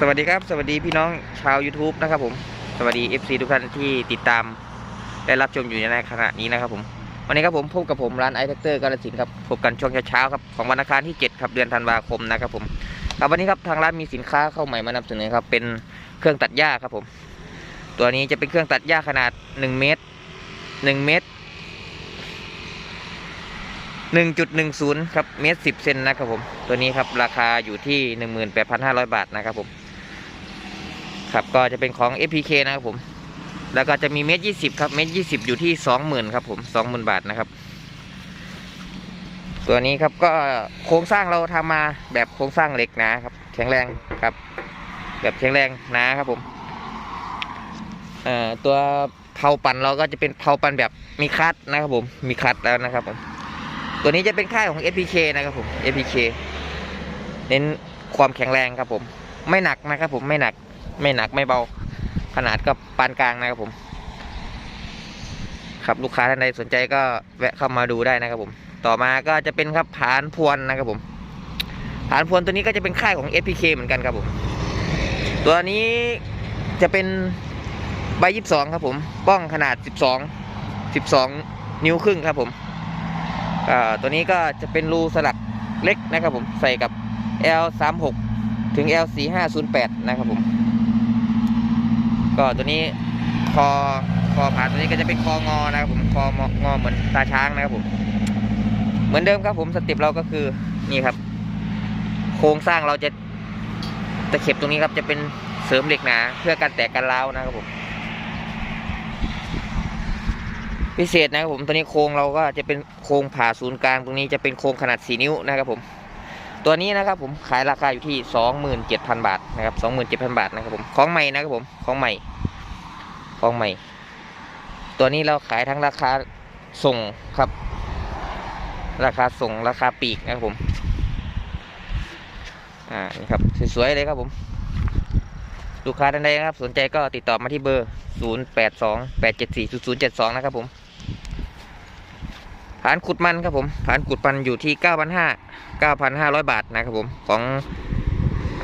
สวัสดีครับ สวัสดีพี่น้องชาว YouTube นะครับผม สวัสดี FC ทุกท่านที่ติดตามและรับชมอยู่ในขณะนี้นะครับผมวันนี้ครับผมพบกับผมร้านไอเทคเตอร์กาลสินธุ์ครับพบกันช่วงเช้าๆครับของวันอังคารที่7ครับเดือนธันวาคมนะครับผมครับวันนี้ครับทางร้านมีสินค้าเข้าใหม่มานำเสนอครับเป็นเครื่องตัดหญ้าครับผม ตัวนี้จะเป็นเครื่องตัดหญ้าขนาด 1 เมตร 1 เมตร 1.10 ครับเมตร 10 เซนนะครับผม ตัวนี้ครับราคาอยู่ที่ 18,500 บาทนะครับผม ครับก็จะเป็นของ FPK นะครับผม แล้วก็จะมีเมตร20ครับ เมตร20อยู่ที่20,000ครับผม20,000บาทนะครับ ตัวนี้ครับก็โครงสร้างเราทำมาแบบโครงสร้างเหล็กนะครับ แข็งแรงครับ แบบแข็งแรงนะครับผมเอ่อตัวเผาปั่นเราก็จะเป็นเผาปั่นแบบมีคัตนะครับผม มีคัตแล้วนะครับผม ตัวนี้จะเป็นค่ายของ SPK นะครับผม SPK เน้นความแข็งแรงครับผม ไม่หนักนะครับผมไม่หนัก ไม่หนักไม่เบา ขนาดก็ปานกลางนะครับผมครับลูกค้าท่านใดสนใจก็แวะเข้ามาดูได้นะครับผม ต่อมาก็จะเป็นครับผานพวนนะครับผมผานพวนตัวนี้ก็จะเป็นค่ายของ SPK เหมือนกันครับผม ตัวนี้จะเป็นใบยี่สิบสองครับผมบ้องขนาดสิบสองสิบสองนิ้วครึ่งครับผมอ่าตัวนี้ก็จะเป็นรูสลักเล็กนะครับผม ใส่กับ L 3 6 ถึง L 4 5 0 8 นะครับผม ก็ตัวนี้คอคอผ่านตัวนี้ก็จะเป็นคองอนะครับผมคององอเหมือนตาช้างนะครับผมเหมือนเดิมครับผมสเต็ปเราก็คือนี่ครับ โครงสร้างเราจะตะเข็บตรงนี้ครับจะเป็นเสริมเหล็กหนา เพื่อการแตกกันร้าวนะครับผมพิเศษนะครับผมตัวนี้โครงเราก็จะเป็นโครงผ่าศูนย์กลางตรงนี้จะเป็นโครงขนาด 4 นิ้วนะครับผม ตัวนี้นะครับผมขายราคาอยู่ที่ 27,000 บาทนะครับ27,000 บาทนะครับผมของใหม่นะครับผมของใหม่ของใหม่ ตัวนี้เราขายทั้งราคาส่งครับ ราคาส่งราคาปีกนะครับผมอ่านี่ครับสวยๆเลยครับผม ลูกค้าท่านใดนะครับ สนใจก็ติดต่อมาที่เบอร์ 0828740072 นะครับผมานขุดมันครับผมผานขุดมันอยู่ที่ 9,500 9,500 บาทนะครับผมของ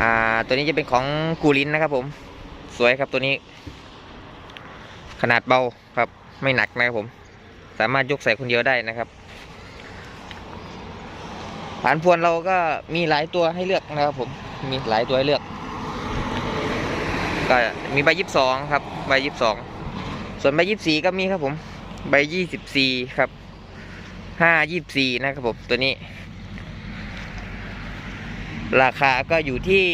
อ่าตัวนี้จะเป็นของกูลินนะครับผม สวยครับตัวนี้ ขนาดเบาครับไม่หนักนะครับผม สามารถยกใส่คนเดียวได้นะครับผานพวนเราก็มีหลายตัวให้เลือกนะครับผมมีหลายตัวให้เลือก ก็มีใบยี่สิบสองครับ ใบยี่สิบสองส่วนใบยี่สิบสี่ก็มีครับผม ใบยี่สิบสี่ครับ ห้ายี่สิบสี่นะครับผมตัวนี้ ราคาก็อยู่ที่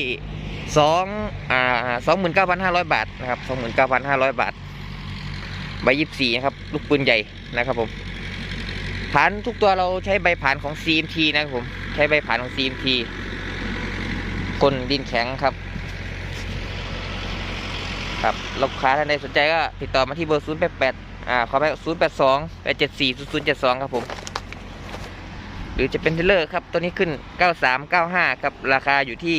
สองอ่าสองหมื่นเก้าพันห้าร้อยบาทนะครับสองหมื่นเก้าพันห้าร้อยบาทใบยี่สิบสี่นะครับ ลูกปืนใหญ่นะครับผมผานทุกตัวเราใช้ใบผ่านของ CMT นะครับผม ใช้ใบผ่านของ CMT คนดินแข็งครับ ครับลูกค้าท่านใดสนใจก็ติดต่อมาที่เบอร์ 0 8 8อ่าขอไป0 8 2 8 7 4 0 0 7 2 ครับผม รือจะเป็นเทเลอร์ครับ ตัวนี้ขึ้น 9395 ครับ ราคาอยู่ที่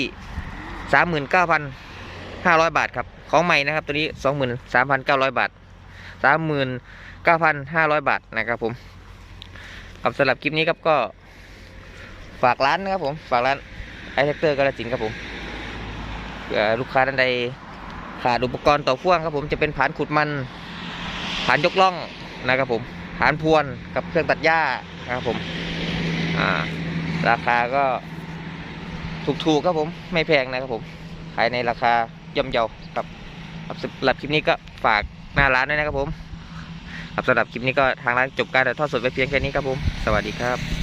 39,500 บาทครับ ของใหม่นะครับ ตัวนี้ 23,900 บาท 39,500 บาทนะครับผมครับสำหรับคลิปนี้ครับก็ฝากร้านนะครับผม ฝากร้านไอเทคเตอร์กาลสินครับผมเผื่อลูกค้าท่านใดขาดอุปกรณ์ต่อพ่วงครับผมจะเป็นผานขุดมันผานยกล่องนะครับผมผานพวนกับเครื่องตัดหญ้านะครับผม อ่า ราคาก็ถูกๆครับผม ไม่แพงนะครับผม ขายในราคาย่อมเยาครับสำหรับคลิปนี้ก็ฝากหน้าร้านด้วยนะครับผมครับสำหรับคลิปนี้ก็ทางร้านจบการถ่ายทอดสดไปเพียงแค่นี้ครับผม สวัสดีครับ